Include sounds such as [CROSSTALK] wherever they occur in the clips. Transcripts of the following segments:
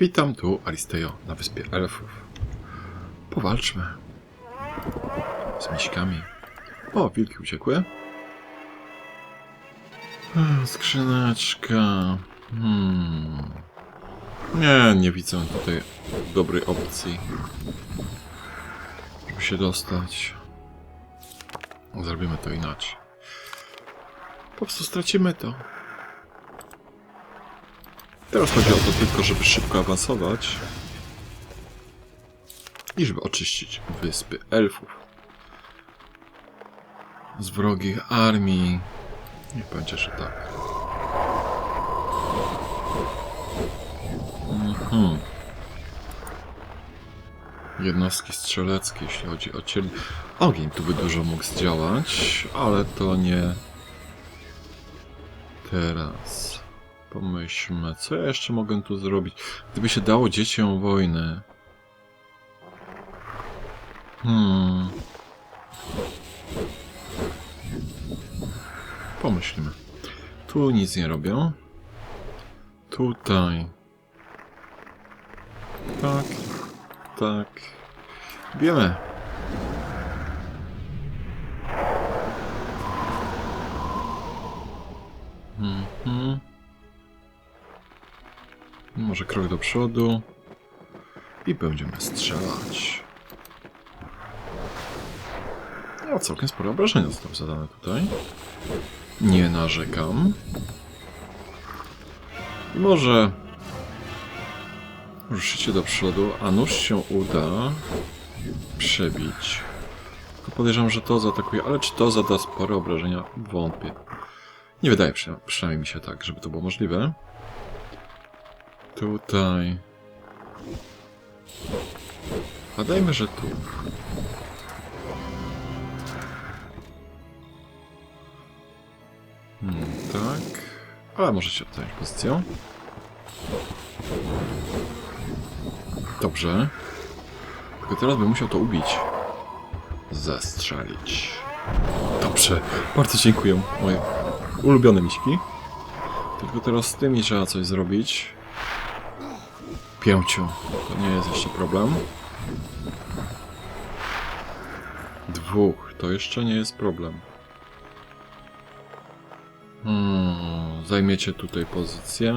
Witam tu, Aristejo, na wyspie elfów. Powalczmy. Z miśkami. O, wilki uciekły. Skrzyneczka. Hmm. Nie, nie widzę tutaj dobrej opcji, żeby się dostać. Zrobimy to inaczej. Po prostu stracimy to. Teraz chodzi o to tylko, żeby szybko awansować i żeby oczyścić wyspy elfów z wrogich armii. Niech będzie, że tak. Mhm. Jednostki strzeleckie, jeśli chodzi o ciel... Ogień tu by dużo mógł zdziałać, ale to nie teraz. Pomyślmy, co ja jeszcze mogę tu zrobić? Gdyby się dało dzieciom wojny. Hmm. Pomyślmy. Tu nic nie robią. Tutaj. Tak. Tak. Wiemy. Może krok do przodu. I będziemy strzelać. No, całkiem spore obrażenia zostały zadane tutaj. Nie narzekam. I może ruszycie do przodu, a nóż się uda przebić. Tylko podejrzewam, że to zaatakuje, ale czy to zada spore obrażenia? Wątpię. Nie wydaje przynajmniej mi się tak, żeby to było możliwe. Tutaj. A dajmy, że tu. Hmm, tak. Ale możecie zająć pozycję. Dobrze. Tylko teraz bym musiał to ubić. Zastrzelić. Dobrze. Bardzo dziękuję. Moje ulubione miśki. Tylko teraz z tymi trzeba coś zrobić. Pięciu. To nie jest jeszcze problem. Dwóch. To jeszcze nie jest problem. Hmm, zajmiecie tutaj pozycję.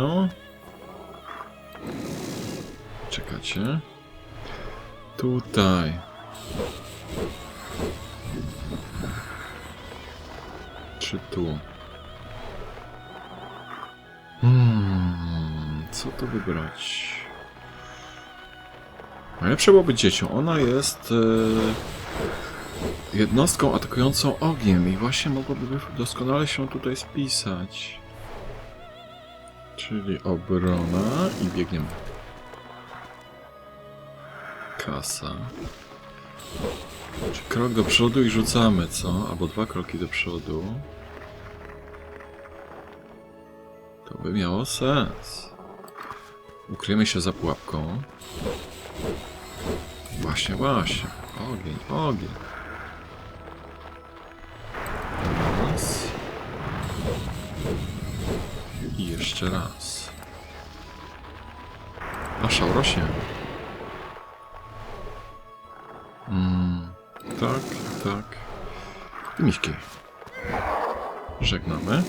Czekacie. Tutaj. Czy tu? Hmm, co tu wybrać? Najlepsze byłoby dziecią. Ona jest e, jednostką atakującą ogniem i właśnie mogłoby doskonale się tutaj spisać. Czyli obrona i biegniemy. Kasa. Krok do przodu i rzucamy, co? Albo dwa kroki do przodu. To by miało sens. Ukryjemy się za pułapką. Właśnie, właśnie. Ogień, ogień. Raz. I jeszcze raz. A szał rośnie. Mm, tak, tak. I miśki. Żegnamy.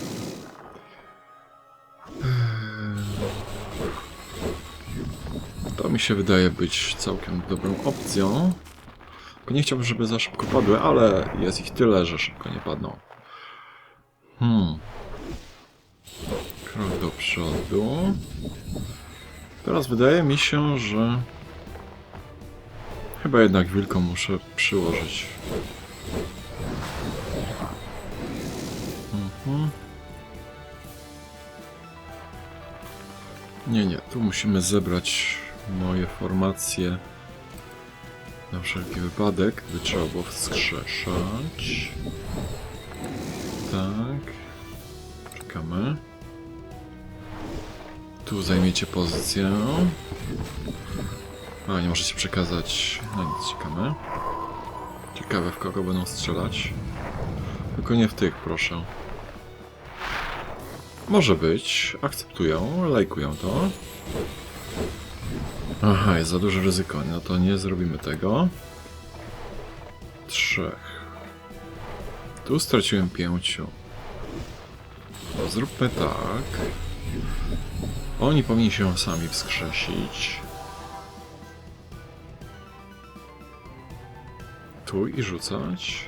Mi się wydaje być całkiem dobrą opcją. Nie chciałbym, żeby za szybko padły, ale jest ich tyle, że szybko nie padną. Hmm. Krok do przodu. Teraz wydaje mi się, że chyba jednak wilką muszę przyłożyć. Mhm. Nie, nie, tu musimy zebrać moje formacje na wszelki wypadek, by trzeba było wskrzeszać. Tak. Czekamy. Tu zajmiecie pozycję. A, nie możecie przekazać. No nic, czekamy. Ciekawe, w kogo będą strzelać. Tylko nie w tych, proszę. Może być. Akceptują, lajkują to. Aha, jest za duże ryzyko. No to nie zrobimy tego. Trzech. Tu straciłem pięciu. To zróbmy tak. Oni powinni się sami wskrzesić. Tu i rzucać.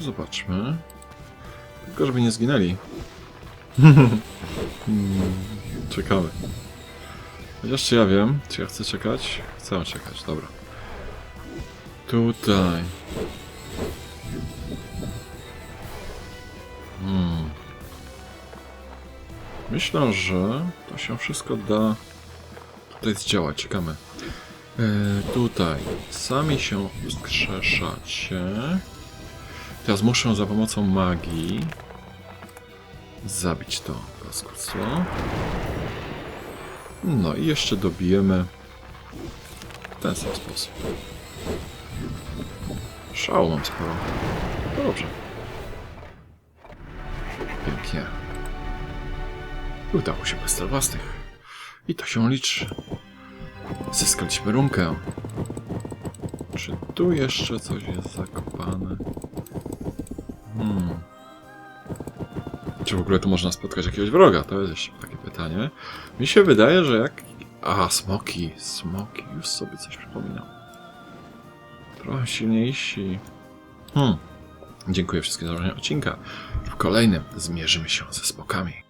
Zobaczmy. Tylko żeby nie zginęli. [LAUGHS] Hmm, Czekamy. Chociaż czy ja wiem, czy ja chcę czekać? Chcę czekać, dobra. Tutaj. Hmm. Myślę, że to się wszystko da tutaj zdziałać. Czekamy. E, tutaj. Sami się wskrzeszacie. Teraz muszę za pomocą magii zabić to paskudstwo. No i jeszcze dobijemy w ten sam sposób. Szału mam sporo. Dobrze. Pięknie. Udało się bez własnych. I to się liczy. Zyskaliśmy runkę. Czy tu jeszcze coś jest zakopane? Hmm. Czy w ogóle tu można spotkać jakiegoś wroga? To jest jeszcze takie pytanie. Mi się wydaje, że jak... A, smoki. Smoki. Już sobie coś przypominam. Trochę silniejsi. Hmm. Dziękuję wszystkim za oglądanie odcinka. W kolejnym zmierzymy się ze smokami.